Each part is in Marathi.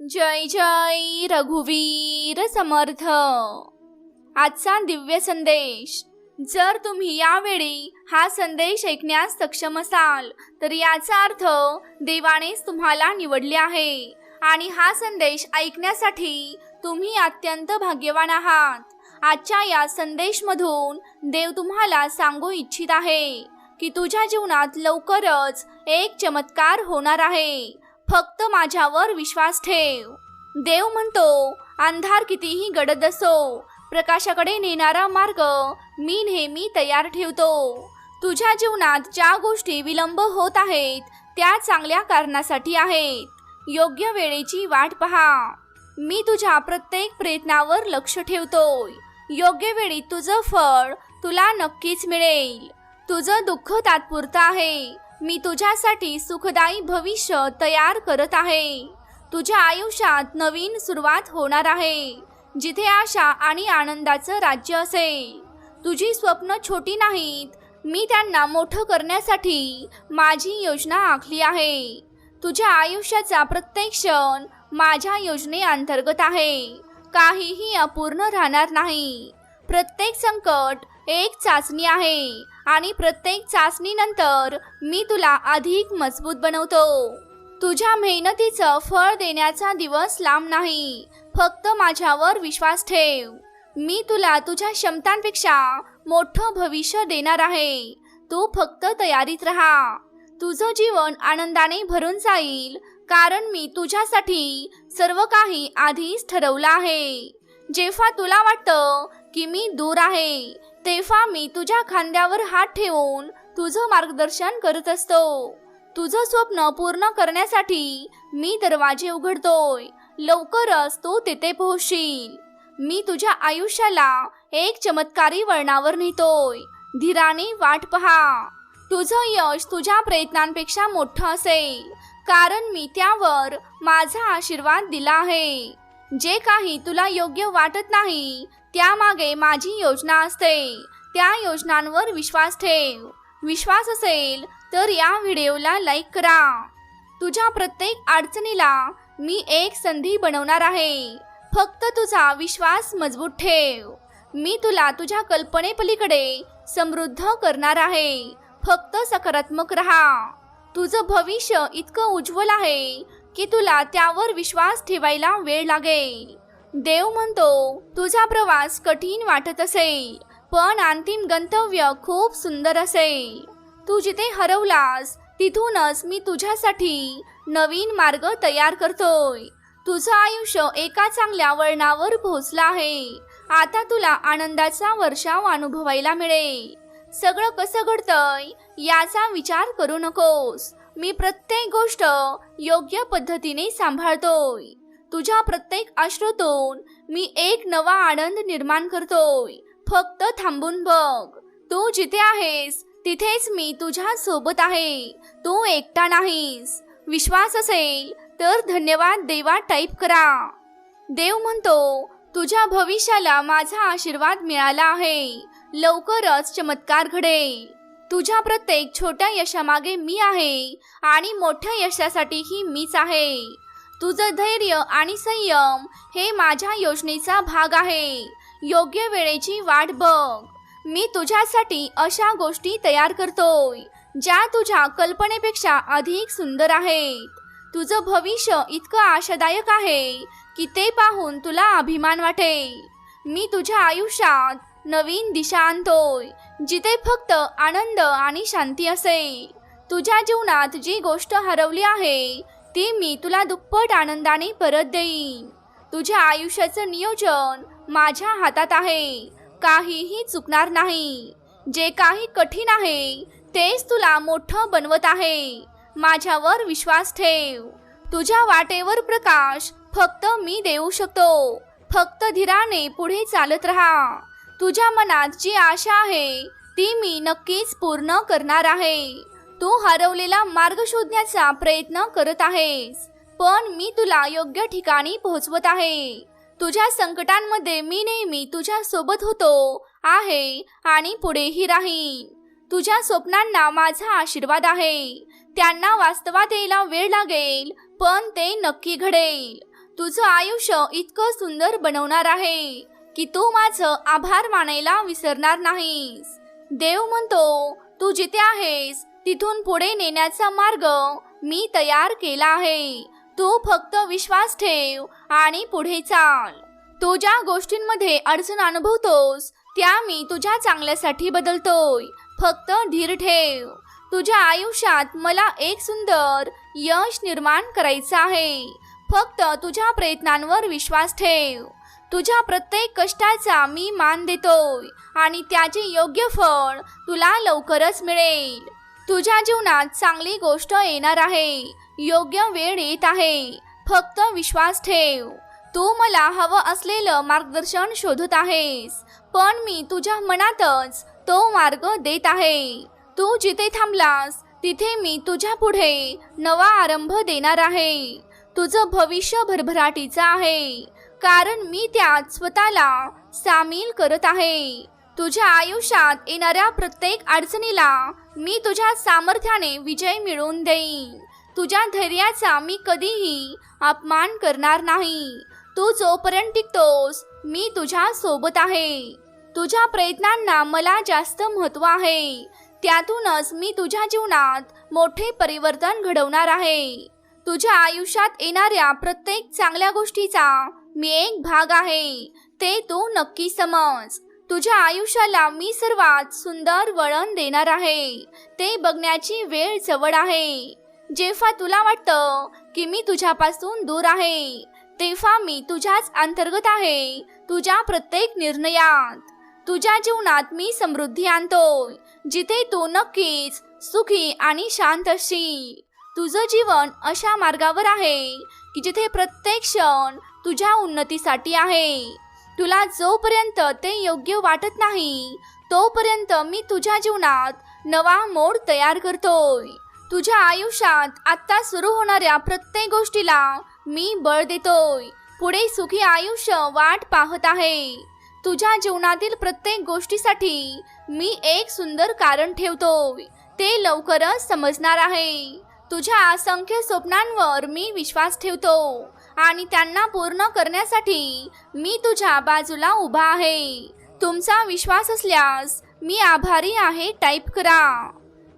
जय जय रघुवीर समर्थ. आजचा दिव्य संदेश. जर तुम्ही यावेळी हा संदेश ऐकण्यास सक्षम असाल तर याचा अर्थ देवानेच तुम्हाला निवडले आहे आणि हा संदेश ऐकण्यासाठी तुम्ही अत्यंत भाग्यवान आहात. आजच्या या संदेशमधून देव तुम्हाला सांगू इच्छित आहे की तुझ्या जीवनात लवकरच एक चमत्कार होणार आहे. फक्त माझ्यावर विश्वास ठेव. देव म्हणतो अंधार कितीही गडद असो प्रकाशाकडे नेणारा मार्ग मी नेहमी तयार ठेवतो. तुझ्या जीवनात ज्या गोष्टी विलंब होत आहेत त्या चांगल्या कारणासाठी आहेत. योग्य वेळेची वाट पहा. मी तुझ्या प्रत्येक प्रयत्नावर लक्ष ठेवतोय. योग्य वेळी तुझं फळ तुला नक्कीच मिळेल. तुझं दुःख तात्पुरतं आहे. मी तुझ्यासाठी सुखदायी भविष्य तयार करत आहे. तुझ्या आयुष्यात नवीन सुरुवात होणार आहे. जिथे आशा आणि आनंदाचं राज्य असेल. तुझी स्वप्न छोटी नाहीत. मी त्यांना मोठं करण्यासाठी माझी योजना आखली आहे. तुझ्या आयुष्याचा प्रत्येक क्षण माझ्या योजनेअंतर्गत आहे. काहीही अपूर्ण राहणार नाही. प्रत्येक संकट एक चाचणी आहे आणि प्रत्येक चाचणीनंतर मी तुला अधिक मजबूत बनवतो. तुझ्या मेहनतीचं फळ देण्याचा दिवस लांब नाही. फक्त माझ्यावर विश्वास ठेव. मी तुला तुझ्या क्षमतांपेक्षा मोठं भविष्य देणार आहे. तू फक्त तयारीत राहा. तुझं जीवन आनंदाने भरून जाईल कारण मी तुझ्यासाठी सर्व काही आधीच ठरवलं आहे. जेव्हा तुला वाटतं की मी दूर आहे तेव्हा मी तुझ्या खांद्यावर हात ठेवून तुझं मार्गदर्शन करत असतो. तुझं स्वप्न पूर्ण करण्यासाठी मी दरवाजे उघडतोय. लवकरच तू तिथे पोहोचशील. मी तुझ्या आयुष्याला एक चमत्कारी वळणावर नेतोय. धीराने वाट पहा. तुझं यश तुझ्या प्रयत्नांपेक्षा मोठं असेल. कारण मी त्यावर माझा आशीर्वाद दिला आहे. जे काही तुला योग्य वाटत नाही त्यामागे माझी योजना असते. त्या योजनांवर विश्वास ठेव. विश्वास असेल तर या व्हिडिओला लाईक करा. तुझ्या प्रत्येक अडचणीला मी एक संधी बनवणार आहे. फक्त तुझा विश्वास मजबूत ठेव. मी तुला तुझ्या कल्पनेपलीकडे समृद्ध करणार आहे. फक्त सकारात्मक राहा. तुझं भविष्य इतकं उज्ज्वल आहे की तुला त्यावर विश्वास ठेवायला वेळ लागेल. देव म्हणतो तुझा प्रवास कठीण वाटत असेल पण अंतिम गंतव्य खूप सुंदर असेल. तू जिथे हरवलास तिथूनच मी तुझ्यासाठी नवीन मार्ग तयार करतोय. तुझं आयुष्य एका चांगल्या वळणावर पोहोचलं आहे. आता तुला आनंदाचा वर्षाव अनुभवायला मिळेल. सगळं कसं घडतंय याचा विचार करू नकोस. मी प्रत्येक गोष्ट योग्य पद्धतीने सांभाळतोय. तुझ्या प्रत्येक अश्रूतून मी एक नवा आनंद निर्माण करतोय. फक्त थांबून बघ. तू जिथे आहेस तिथेच मी तुझ्या सोबत आहे. तू एकटा नाहीस. विश्वास असेल तर धन्यवाद देवा टाईप करा. देव म्हणतो तुझ्या भविष्याला माझा आशीर्वाद मिळाला आहे. लवकरच चमत्कार घडेल. तुझ्या प्रत्येक छोट्या यशामागे मी आहे आणि मोठ्या यशासाठीही मीच आहे. तुझं धैर्य आणि संयम हे माझ्या योजनेचा भाग आहे. योग्य वेळेची वाट बघ. मी तुझ्यासाठी अशा गोष्टी तयार करतोय ज्या तुझ्या कल्पनेपेक्षा अधिक सुंदर आहेत. तुझं भविष्य इतकं आशादायक आहे की ते पाहून तुला अभिमान वाटेल. मी तुझ्या आयुष्यात नवीन दिशा आणतोय जिथे फक्त आनंद आणि शांती असेल. तुझ्या जीवनात जी गोष्ट हरवली आहे ती मी तुला दुप्पट आनंदाने परत देईन. तुझ्या आयुष्याचं नियोजन माझ्या हातात आहे. काहीही चुकणार नाही. जे काही कठीण आहे तेच तुला मोठं बनवत आहे. माझ्यावर विश्वास ठेव. तुझ्या वाटेवर प्रकाश फक्त मी देऊ शकतो. फक्त धीराने पुढे चालत राहा. तुझ्या मनात जी आशा आहे ती मी नक्कीच पूर्ण करणार आहे. तू हरवलेला मार्ग शोधण्याचा प्रयत्न करत आहेस पण मी तुला योग्य ठिकाणी पोहोचवत आहे. तुझ्या संकटांमध्ये मी नेहमी तुझ्या सोबत होतो आहे आणि पुढेही राहीन. तुझ्या स्वप्नांना माझा आशीर्वाद आहे. त्यांना वास्तवात यायला वेळ लागेल पण ते नक्की घडेल. तुझं आयुष्य इतकं सुंदर बनवणार आहे. की तू माझं आभार मानायला विसरणार नाहीस. देव म्हणतो तू जिथे आहेस तिथून पुढे नेण्याचा मार्ग मी तयार केला आहे. तू फक्त विश्वास ठेव आणि पुढे चाल. तू ज्या गोष्टींमध्ये अडचण अनुभवतोस त्या मी तुझ्या चांगल्यासाठी बदलतोय. फक्त धीर ठेव. तुझ्या आयुष्यात मला एक सुंदर यश निर्माण करायचं आहे. फक्त तुझ्या प्रयत्नांवर विश्वास ठेव. तुझ्या प्रत्येक कष्टाचा मी मान देतोय आणि त्याचे योग्य फळ तुला लवकरच मिळेल. तुझ्या जीवनात चांगली गोष्ट येणार आहे. योग्य वेळ येत आहे. फक्त विश्वास ठेव. तू मला हवं असलेलं मार्गदर्शन शोधत आहेस पण मी तुझ्या मनातच तो मार्ग देत आहे. तू जिथे थांबलास तिथे मी तुझ्या पुढे नवा आरंभ देणार आहे. तुझं भविष्य भरभराटीचं आहे. कारण मी त्यात स्वतःला सामील करत आहे. तुझ्या आयुष्यात येणाऱ्या प्रत्येक अडचणीला मी तुझ्या सामर्थ्याने विजय मिळवून देईन. तुझ्या धैर्याचा मी कधीही अपमान करणार नाही. तू जोपर्यंत टिकतोस मी तुझ्या सोबत आहे. तुझ्या प्रयत्नांना मला जास्त महत्त्व आहे. त्यातूनच मी तुझ्या जीवनात मोठे परिवर्तन घडवणार आहे. तुझ्या आयुष्यात येणाऱ्या प्रत्येक चांगल्या गोष्टीचा मी एक भाग आहे. ते तू नक्की समज. तुझ्या आयुष्याला मी सर्वात सुंदर वळण देणार आहे. ते बघण्याची वेळ जवळ आहे. जेव्हा तुला वाटतं की मी तुझ्यापासून दूर आहे तेव्हा मी तुझ्याच अंतर्गत आहे. तुझ्या प्रत्येक निर्णयात तुझ्या जीवनात मी समृद्धी आणतोय जिथे तू नक्कीच सुखी आणि शांत असशील तुझं जीवन अशा मार्गावर आहे की जिथे प्रत्येक क्षण तुझ्या उन्नतीसाठी आहे. तुला जोपर्यंत ते योग्य वाटत नाही तोपर्यंत मी तुझ्या जीवनात नवा मोड तयार करतोय. तुझ्या आयुष्यात आत्ता सुरू होणाऱ्या प्रत्येक गोष्टीला मी बळ देतोय. पुढे सुखी आयुष्य वाट पाहत आहे. तुझ्या जीवनातील प्रत्येक गोष्टीसाठी मी एक सुंदर कारण ठेवतोय. ते लवकरच समजणार आहे. तुझ्या असंख्य स्वप्नांवर मी विश्वास ठेवतो. आणि त्यांना पूर्ण करण्यासाठी मी तुझ्या बाजूला उभा आहे. तुमचा विश्वास असल्यास मी आभारी आहे टाईप करा.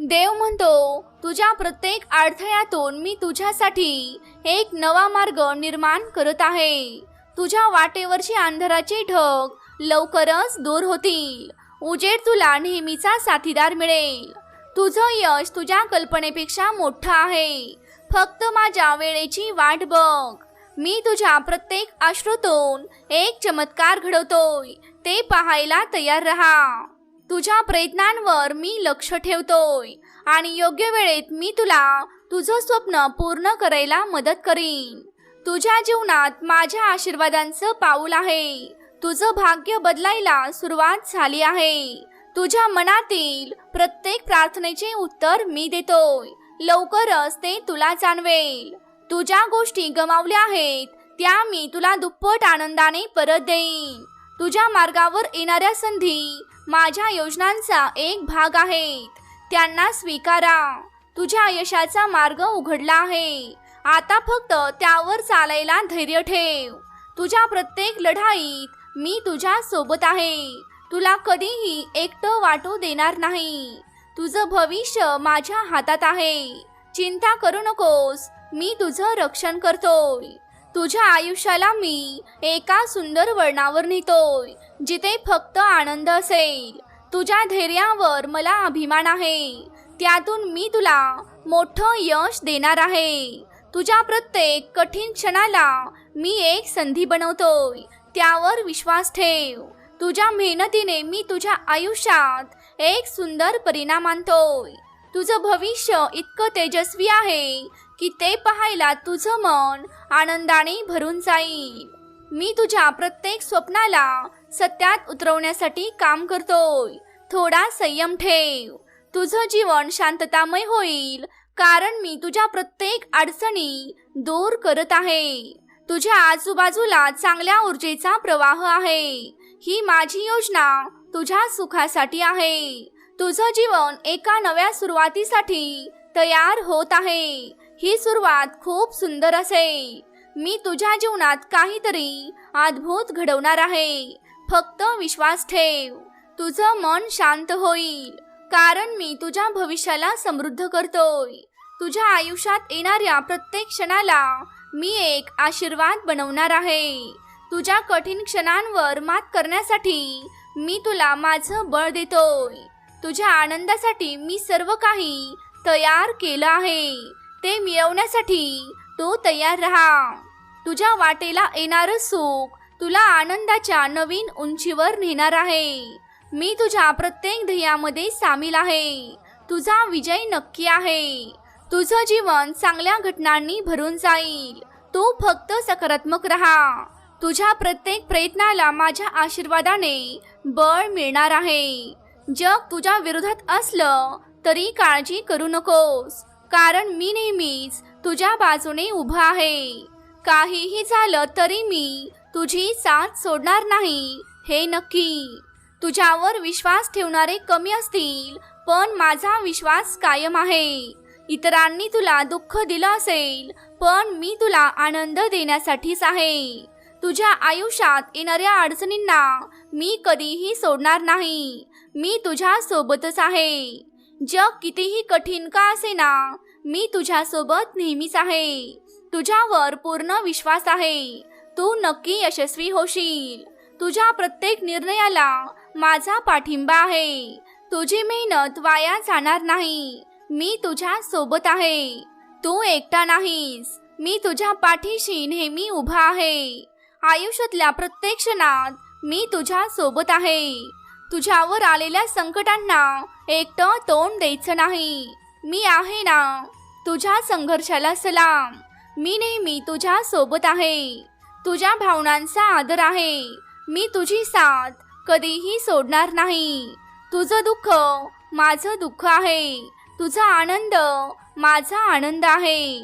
देव म्हणतो तुझ्या प्रत्येक अडथळ्यातून मी तुझ्यासाठी एक नवा मार्ग निर्माण करत आहे. तुझ्या वाटेवरची अंधाराची ढग लवकरच दूर होतील. उजेड तुला नेहमीचा साथीदार मिळेल. तुझं यश तुझ्या कल्पनेपेक्षा मोठं आहे. फक्त माझ्या वेळेची वाट बघ. मी तुझ्या प्रत्येक अश्रूतून एक चमत्कार घडवतोय. ते पाहायला तयार राहा. तुझ्या प्रयत्नांवर मी लक्ष ठेवतोय आणि योग्य वेळेत मी तुला तुझं स्वप्न पूर्ण करायला मदत करीन. तुझ्या जीवनात माझ्या आशीर्वादांचं पाऊल आहे. तुझं भाग्य बदलायला सुरुवात झाली आहे. तुझ्या मनातील प्रत्येक प्रार्थनेचे उत्तर मी देतोय. लवकरच ते तुला जाणवेल. तू ज्या गोष्टी गमावल्या आहेत. त्या मी तुला दुप्पट आनंदाने परत देईन. तुझ्या मार्गावर येणाऱ्या संधी माझ्या योजनांचा एक भाग आहेत. त्यांना स्वीकारा. तुझ्या यशाचा मार्ग उघडला आहे. आता फक्त त्यावर चालायला धैर्य ठेव. तुझ्या प्रत्येक लढाईत मी तुझ्या सोबत आहे. तुला कधीही एकटं वाटू देणार नाही. तुझं भविष्य माझ्या हातात आहे. चिंता करू नकोस. मी तुझं रक्षण करतोय. तुझ्या आयुष्याला मी एका सुंदर वळणावर नेतोय जिथे फक्त आनंद असेल. तुझ्या धैर्यावर मला अभिमान आहे. त्यातून मी तुला मोठं यश देणार आहे. तुझ्या प्रत्येक कठीण क्षणाला मी एक संधी बनवतोय. त्यावर विश्वास ठेव. तुझ्या मेहनतीने मी तुझ्या आयुष्यात एक सुंदर परिणाम आणतोय. तुझं भविष्य इतकं तेजस्वी आहे की ते पाहायला तुझं मन आनंदाने भरून जाईल. मी तुझ्या प्रत्येक स्वप्नाला सत्यात उतरवण्यासाठी काम करतोय. थोडा संयम ठेव. तुझं जीवन शांततामय होईल कारण मी तुझ्या प्रत्येक अडचणी दूर करत आहे. तुझ्या आजूबाजूला चांगल्या ऊर्जेचा प्रवाह आहे. ही माझी योजना तुझ्या सुखासाठी आहे. तुझं जीवन एका नव्या सुरुवातीसाठी तयार होत आहे. ही सुरुवात खूप सुंदर असेल मी तुझ्या जीवनात काहीतरी अद्भुत घडवणार आहे. फक्त विश्वास ठेव. तुझं मन शांत होईल. कारण मी तुझ्या भविष्याला समृद्ध करतोय. तुझ्या आयुष्यात येणाऱ्या प्रत्येक क्षणाला मी एक आशीर्वाद बनवणार आहे. तुझ्या कठीण क्षणांवर मात करण्यासाठी मी तुला माझं बळ देतोय. तुझ्या आनंदासाठी मी सर्व काही तयार केलं आहे. ते मिळवण्यासाठी तो तयार राहा. तुझ्या वाटेला येणारं सुख तुला आनंदाच्या नवीन उंचीवर नेणार आहे. मी तुझ्या प्रत्येक ध्येयामध्ये सामील आहे. तुझा विजय नक्की आहे. तुझं जीवन चांगल्या घटनांनी भरून जाईल. तू फक्त सकारात्मक राहा. तुझ्या प्रत्येक प्रयत्नाला माझ्या आशीर्वादाने बळ मिळणार आहे. जग तुझ्या विरोधात असलं तरी काळजी करू नकोस. कारण मी नेहमीच तुझ्या बाजूने उभा आहे. काहीही झालं तरी मी तुझी साथ सोडणार नाही. हे नक्की. तुझ्यावर विश्वास ठेवणारे कमी असतील पण माझा विश्वास कायम आहे. इतरांनी तुला दुःख दिलं असेल पण मी तुला आनंद देण्यासाठीच आहे. तुझ्या आयुष्यात येणाऱ्या अडचणींना मी कधीही सोडणार नाही. मी तुझ्या सोबतच आहे. जग कितीही कठीण का असेना मी तुझ्या सोबत नेहमीच आहे. तुझ्यावर पूर्ण विश्वास आहे. तू नक्की यशस्वी होशील. तुझ्या प्रत्येक निर्णयाला माझा पाठिंबा आहे. तुझी मेहनत वाया जाणार नाही. मी तुझ्या सोबत आहे. तू एकटा नाहीस. मी तुझ्या पाठीशी नेहमी उभा आहे. आयुष्यातल्या प्रत्येक क्षणात मी तुझ्या सोबत आहे. तुझ्यावर आलेल्या संकटांना एकटं तोंड द्यायचं नाही. मी आहे ना तुझ्या संघर्षाला सलाम. मी नेहमी तुझ्या सोबत आहे. तुझ्या भावनांचा आदर आहे. मी तुझी साथ कधीही सोडणार नाही. तुझं दुःख माझं दुःख आहे. तुझा आनंद माझा आनंद आहे.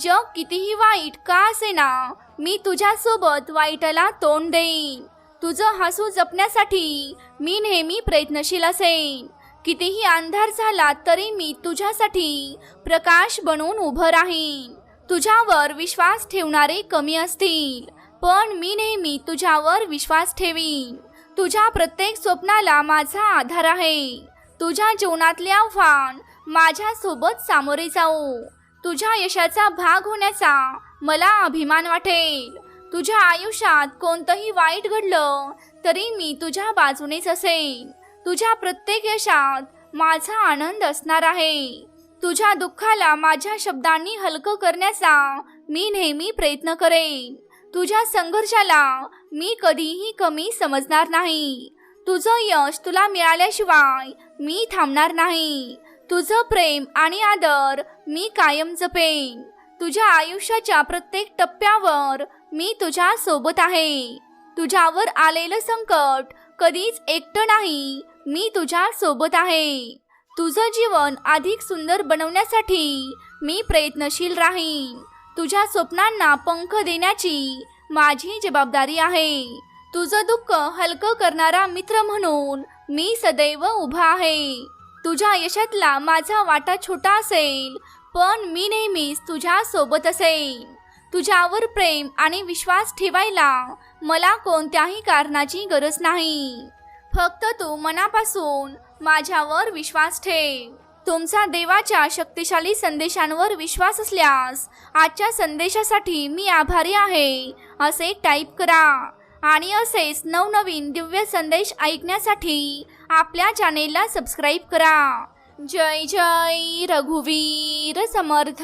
जग कितीही वाईट का असेना मी तुझ्यासोबत वाईटाला तोंड देईन. तुझं हसू जपण्यासाठी मी नेहमी प्रयत्नशील असेन. कितीही अंधार झाला तरी मी तुझ्यासाठी प्रकाश बनून उभं राहीन. तुझ्यावर विश्वास ठेवणारे कमी असतील पण मी नेहमी तुझ्यावर विश्वास ठेवीन. तुझ्या प्रत्येक स्वप्नाला माझा आधार आहे. तुझ्या जीवनातले आव्हान माझ्यासोबत सामोरे जाऊ. तुझ्या यशाचा भाग होण्याचा मला अभिमान वाटेल. तुझ्या आयुष्यात कोणतंही वाईट घडलं तरी मी तुझ्या बाजूनेच असेन. तुझ्या प्रत्येक यशात माझा आनंद असणार आहे. तुझ्या दुःखाला माझ्या शब्दांनी हलकं करण्याचा मी नेहमी प्रयत्न करेन. तुझ्या संघर्षाला मी कधीही कमी समजणार नाही. तुझं यश तुला मिळाल्याशिवाय मी थांबणार नाही. तुझं प्रेम आणि आदर मी कायम जपेन. तुझ्या आयुष्याच्या प्रत्येक टप्प्यावर मी तुझ्या सोबत आहे. तुझ्यावर आलेलं संकट कधीच एकटं नाही. मी तुझ्या सोबत आहे. तुझं जीवन अधिक सुंदर बनवण्यासाठी मी प्रयत्नशील राहीन. तुझ्या स्वप्नांना पंख देण्याची माझी जबाबदारी आहे. तुझं दुःख हलकं करणारा मित्र म्हणून मी सदैव उभा आहे. तुझ्या यशातला माझा वाटा छोटा असेल पण मी नेहमीच तुझ्या सोबत असेन. तुझ्यावर प्रेम आणि विश्वास ठेवायला मला कोणत्याही कारणाची गरज नाही. फक्त तू मनापासून माझ्यावर विश्वास ठेव. तुमचा देवाच्या शक्तिशाली संदेशांवर विश्वास असल्यास आजच्या संदेशासाठी मी आभारी आहे असे टाईप करा. आणि असेच नवनवीन दिव्य संदेश ऐकण्यासाठी आपल्या चॅनेलला सबस्क्राईब करा. जय जय रघुवीर समर्थ.